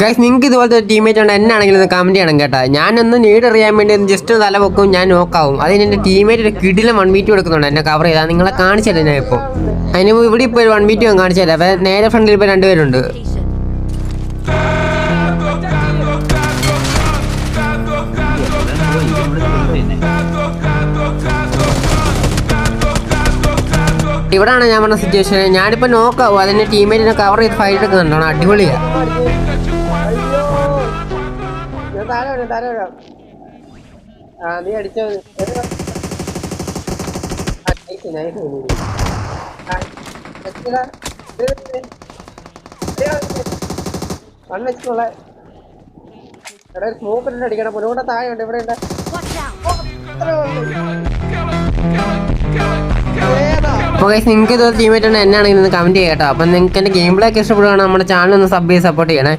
Guys നിങ്ങൾക്ക് ഇതുപോലത്തെ teammate ഉണ്ട്? എന്നാണെങ്കിലും കമന്റ് ചെയ്യണം കേട്ടോ. ഞാനൊന്ന് നീട് അറിയാൻ വേണ്ടി ഒന്ന് ജസ്റ്റ് തല വെക്കും ഞാൻ നോക്കാവും അതിന് എന്റെ ടീമേറ്റ് ഒരു കിടിലം വൺ മീറ്റ് കൊടുക്കുന്നുണ്ട്. എന്നെ കവർ ചെയ്താൽ നിങ്ങളെ കാണിച്ചല്ലേ ഞാൻ ഇപ്പോൾ അതിന് ഇവിടെ ഇപ്പോൾ ഒരു വൺ മീറ്റ് ഞാൻ കാണിച്ചല്ലേ അപ്പം നേരെ ഫ്രണ്ടിൽ ഇപ്പോൾ രണ്ടുപേരുണ്ട്. ഇവിടാണ് ഞാൻ പറഞ്ഞ സിറ്റുവേഷൻ ഞാനിപ്പോൾ നോക്കാവും അതിന്റെ ടീമേറ്റിനെ കവർ ചെയ്ത് ഫൈറ്റ് എടുക്കുന്നുണ്ടോ. അടിപൊളിയാണ് ആ നീ അടിച്ചോ സ്മോക്ക് ഇട്ട് അടിക്കണം പുനൂടെ താഴെ ഉണ്ട് ഇവിടെ ഉണ്ട്. അപ്പോൾ ഗൈസ് നിങ്ങൾക്ക് ഇതുപോലെ ടീമേറ്റ് ഉണ്ട് എന്നാണെങ്കിലും ഒന്ന് കമന്റ് ചെയ്യാം കേട്ടോ. അപ്പം നിങ്ങൾക്ക് എന്റെ ഗെയിം പ്ലേ ഒക്കെ ഇഷ്ടപ്പെടുകയാണെങ്കിൽ നമ്മുടെ ചാനൽ ഒന്ന് സബ് ചെയ്ത് സപ്പോർട്ട് ചെയ്യണേ.